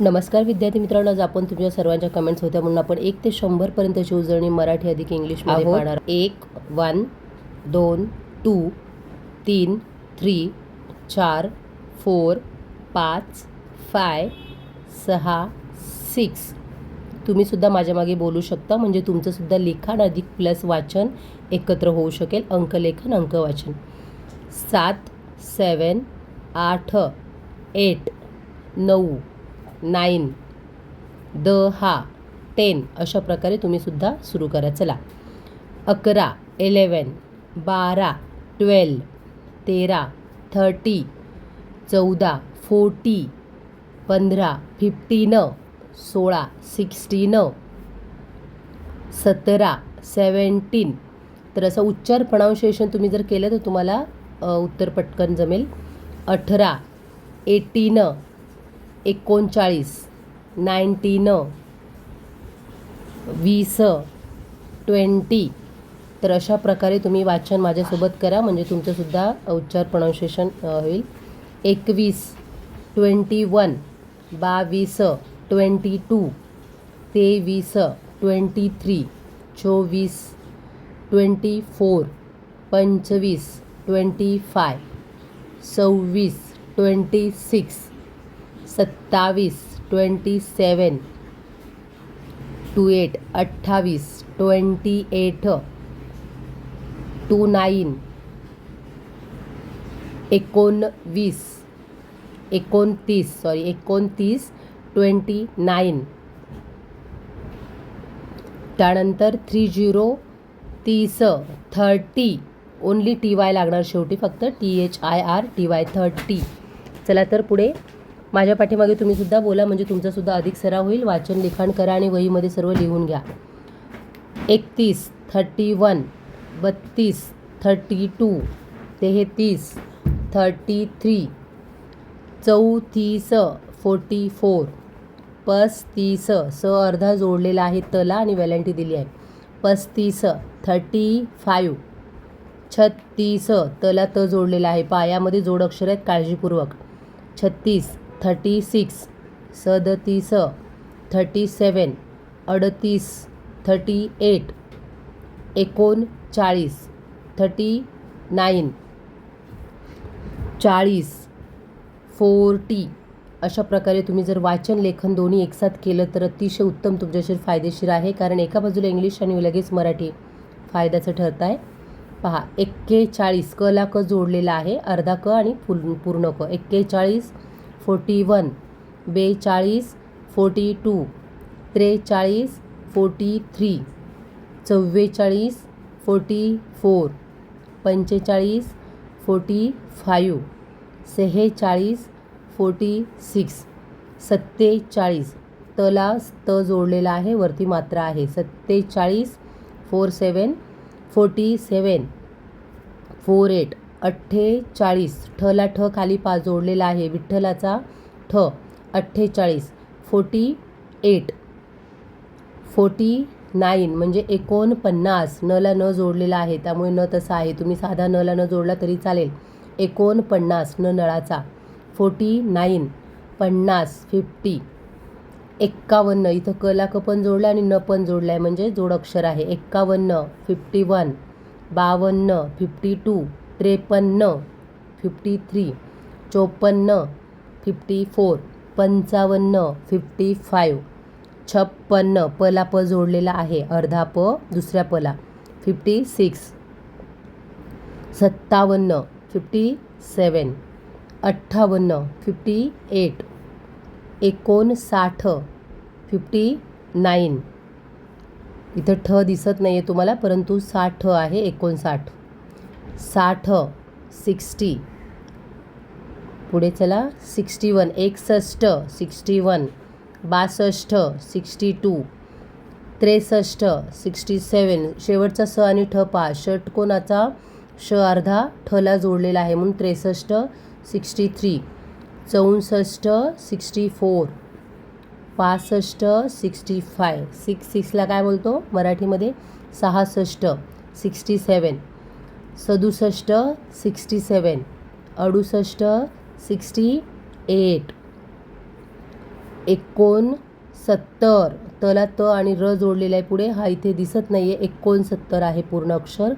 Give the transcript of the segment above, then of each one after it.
नमस्कार विद्यार्थी मित्रांनो आज आपण तुमच्या सर्वांच्या कमेंट्स होत्या. म्हणून आपण एक ते शंभरपर्यंतची उजळणी मराठी अधिक इंग्लिशमध्ये. पाहणार. एक वन दोन टू तीन थ्री चार फोर पाच फाय सहा सिक्स तुम्हीसुद्धा माझ्या मागे बोलू शकता. म्हणजे तुमचंसुद्धा लिखाण अधिक प्लस वाचन एकत्र होऊ शकेल. अंकलेखन अंक वाचन. सात सेवन आठ एट नऊ. नाईन दहा टेन अशा प्रकारे तुम्हीसुद्धा सुरू करा. चला. अकरा इलेवन बारा ट्वेल्व तेरा थर्टी चौदा फोर्टी पंधरा फिफ्टीन सोळा सिक्स्टीन सतरा सेवन्टीन तर असं उच्चार प्रणाऊन्सिएशन तुम्ही जर केलं तर तुम्हाला उत्तर पटकन जमेल. अठरा एटीन एकोणचाळीस नाईन्टीन वीस ट्वेंटी. तर अशा प्रकारे तुम्ही वाचन माझ्यासोबत करा. म्हणजे तुमचंसुद्धा उच्चार प्रणाऊन्सिएशन होईल. एकवीस ट्वेंटी वन बावीस ट्वेंटी टू तेवीस ट्वेंटी थ्री चोवीस ट्वेंटी फोर पंचवीस ट्वेंटी फाय सव्वीस ट्वेंटी सिक्स सत्तावीस ट्वेंटी सेवन टू एट अठ्ठावीस ट्वेंटी एट टू नाईन एकोणवीस एकोणतीस सॉरी एकोणतीस ट्वेंटी नाईन त्यानंतर थ्री झिरो तीस थर्टी. ओनली टी वाय लागणार शेवटी फक्त T H I R T Y thirty. चला तर पुढे. माझ्या पाठीमागे तुम्हीसुद्धा बोला म्हणजे तुमचासुद्धा अधिक सराव होईल. वाचन लिखाण करा आणि वहीमध्ये सर्व लिहून घ्या. एकतीस थर्टी वन बत्तीस थर्टी टू तेहतीस थर्टी थ्री चौतीस फोर्टी फोर पस्तीस स अर्धा जोडलेला आहे तला आणि वेलंटी दिली आहे. पस्तीस थर्टी फाईव्ह छत्तीस तला त जोडलेला आहे. पायामध्ये जोड अक्षर आहेत काळजीपूर्वक. छत्तीस थर्टी सिक्स सदतीस थर्टी सेवन अडतीस थर्टी एट एकोणचाळीस थर्टी नाईन चाळीस फोर्टी अशा प्रकारे तुम्ही जर वाचन लेखन दोन्ही एकसाथ केलं तर अतिशय उत्तम तुमच्याशी फायदेशीर आहे. कारण एका बाजूला इंग्लिश आणि लगेच मराठी फायद्याचं ठरत आहे. पहा एक्केचाळीस क ला क जोडलेला आहे अर्धा क आणि पूर्ण पूर्ण क. एक्केचाळीस फोर्टी वन बेचाळीस फोर्टी टू त्रेचाळीस फोर्टी थ्री चव्वेचाळीस फोर्टी फोर पंचेचाळीस फोर्टी फायू सेहेचाळीस फोर्टी सिक्स सत्तेचाळीस. तला त जोडलेला आहे वरती मात्रा आहे. सत्तेचाळीस four seven forty seven four eight. अठ्ठेचाळीस. ठला ठ खाली पा जोडलेला आहे. विठ्ठलाचा ठ अठ्ठेचाळीस. Forty eight. फोर्टी नाईन म्हणजे एकोणपन्नास. नला न जोडलेला आहे. त्यामुळे न तसा आहे. तुम्ही साधा नला न जोडला तरी चालेल. एकोणपन्नास. न नळाचा. Forty nine. पन्नास. फिफ्टी. एक्कावन्न. इथं क ला क पण जोडला आणि न पण जोडला आहे म्हणजे जोड अक्षर आहे. एक्कावन्न. Fifty one. बावन्न. Fifty two. त्रेपन्न फिफ्टी थ्री चोपन्न फिफ्टी फोर पंचावन्न फिफ्टी फाईव्ह छप्पन्न पला प जोडलेला आहे. अर्धा प दुसऱ्या पला. फिफ्टी सिक्स सत्तावन्न फिफ्टी सेवन अठ्ठावन्न फिफ्टी एट एकोणसाठ फिफ्टी नाईन इथं ठ दिसत नाही आहे तुम्हाला परंतु साठ आहे एकोणसाठ. साठ सिक्स्टी. पुढे चला सिक्स्टी वन. एकसष्ट सिक्स्टी वन. बासष्ट सिक्स्टी टू. त्रेसष्ट सिक्स्टी सेवन. शेवटचा स आणि ठ पा षटकोनाचा श अर्धा. ठला जोडलेला आहे म्हणून त्रेसष्ट सिक्स्टी थ्री. चौसष्ट सिक्स्टी फोर. पासष्ट सिक्स्टी फाय. सिक्स सिक्सला काय बोलतो? मराठीमध्ये सहासष्ट सिक्स्टी सेवन. सदुसष्ट सिक्स्टी सेवन अडुसष्ट सिक्स्टी एट. एकोणसत्तर तला त आणि र जोडलेला आहे पुढे हा इथे दिसत नाही आहे एकोणसत्तर आहे पूर्ण अक्षर.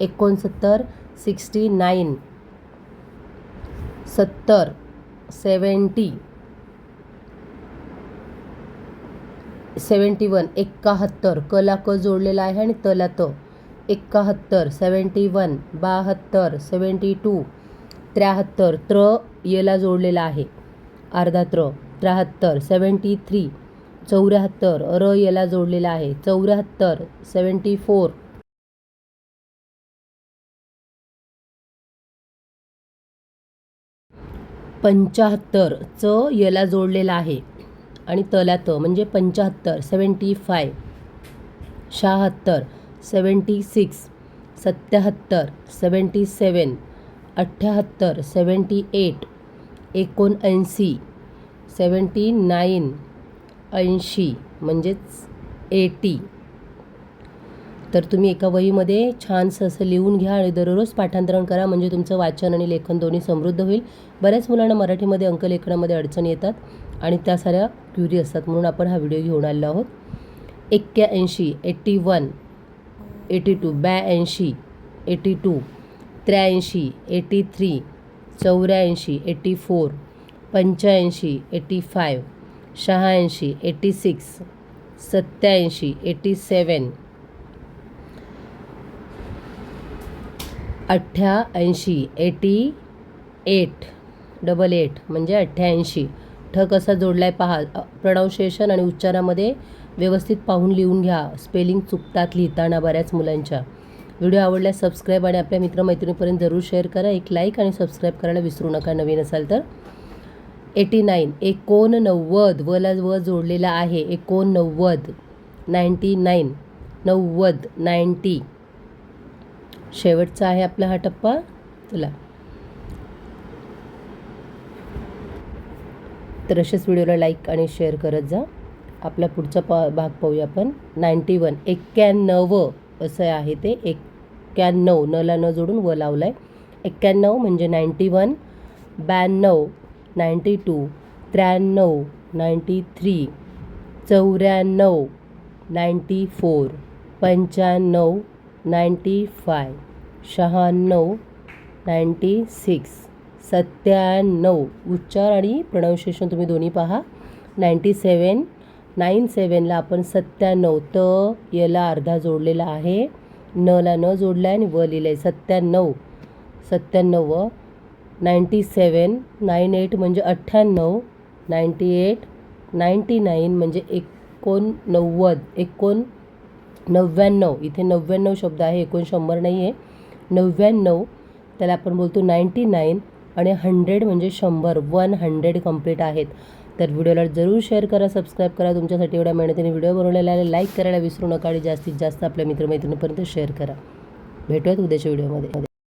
एकोणसत्तर सिक्स्टी नाईन. सत्तर सेवन्टी. सेवन्टी वन एकाहत्तर कला क जोडलेला आहे आणि तला त. एकाहत्तर सेवन्टी वन बहात्तर सेवन्टी टू त्र्याहत्तर त्र येला जोडलेला आहे. अर्धा त्र त्र्याहत्तर सेवन्टी थ्री चौऱ्याहत्तर र याला जोडलेला आहे. चौऱ्याहत्तर सेवन्टी फोर. पंच्याहत्तर च याला जोडलेला आहे. आणि तला त म्हणजे पंच्याहत्तर सेवन्टी फाय. शहात्तर सेवन्टी सिक्स सत्याहत्तर सेवन्टी सेवन अठ्ठ्याहत्तर सेवन्टी एट एकोणऐंशी सेवन्टी नाईन ऐंशी म्हणजेच एटी. तर तुम्ही एका वहीमध्ये छानसं असं लिहून घ्या आणि दररोज पाठांतरण करा. म्हणजे तुमचं वाचन आणि लेखन दोन्ही समृद्ध होईल. बऱ्याच मुलांना मराठीमध्ये अंकलेखनामध्ये अडचणी येतात आणि त्या साऱ्या क्युरी असतात. म्हणून आपण हा व्हिडिओ घेऊन आलेलो आहोत. एक्क्याऐंशी एट्टी वन एटी टू ब्याऐंशी एटी टू त्र्याऐंशी एटी थ्री चौऱ्याऐंशी एटी फोर पंच्याऐंशी एटी फाईव्ह शहाऐंशी एटी सिक्स सत्याऐंशी एटी सेवन अठ्ठ्याऐंशी एटी एट डबल एट म्हणजे अठ्ठ्याऐंशी. ठ कसा जोडला आहे पहा प्रोनाऊन्सिएशन आणि उच्चारामध्ये व्यवस्थित पाहून लिहून घ्या. स्पेलिंग चुकतात लिहिताना बऱ्याच मुलांच्या. व्हिडिओ आवडल्यास सबस्क्राईब आणि आपल्या मित्रमैत्रिणीपर्यंत जरूर शेअर करा. एक लाईक आणि सबस्क्राईब करायला विसरू नका नवीन असाल तर. एटी नाईन एकोणनव्वद वला व जोडलेला आहे. एकोणनव्वद नाईंटी नाईन नव्वद नाईंटी शेवटचा आहे आपला हा टप्पा. चला. तर असेच व्हिडिओला लाईक आणि शेअर करत जा. आपला पुढचा पा भाग पाहूया आपण. नाईंटी वन एक्क्याण्णव असं आहे ते. एक्क्याण्णव नला न जोडून व लावलं आहे एक्क्याण्णव म्हणजे नाईंटी वन ब्याण्णव नाईंटी टू त्र्याण्णव नाईंटी थ्री चौऱ्याण्णव नाईंटी फोर पंच्याण्णव नाईंटी फाय शहाण्णव नाईंटी सिक्स सत्त्याण्णव. उच्चार आणि प्रणवशेषण तुम्ही दोन्ही पहा. नाईंटी सेवन नाईन सेवनला आपण सत्त्याण्णव त याला अर्धा जोडलेला आहे. नला न जोडला आहे आणि व लिहिलं आहे सत्त्याण्णव. सत्त्याण्णव नाईंटी सेवन नाईन एट म्हणजे अठ्ठ्याण्णव नाईंटी एट नाईंटी नाईन म्हणजे एकोणनव्वद एकोण नव्याण्णव इथे नव्याण्णव शब्द आहे एकोण शंभर नाही आहे नव्याण्णव त्याला आपण बोलतो नाईंटी नाईन आणि हंड्रेड म्हणजे शंभर. वन हंड्रेड कंप्लीट आहेत. तर व्हिडिओला जरूर शेअर करा सबस्क्राईब करा. तुमच्यासाठी एवढ्या मेहनतीने व्हिडिओ बनवलेला आहे. लाईक करायला विसरू नका आणि जास्तीत जास्त आपल्या मित्रमैत्रिणीपर्यंत शेअर करा. भेटूयात उद्याच्या व्हिडिओमध्ये.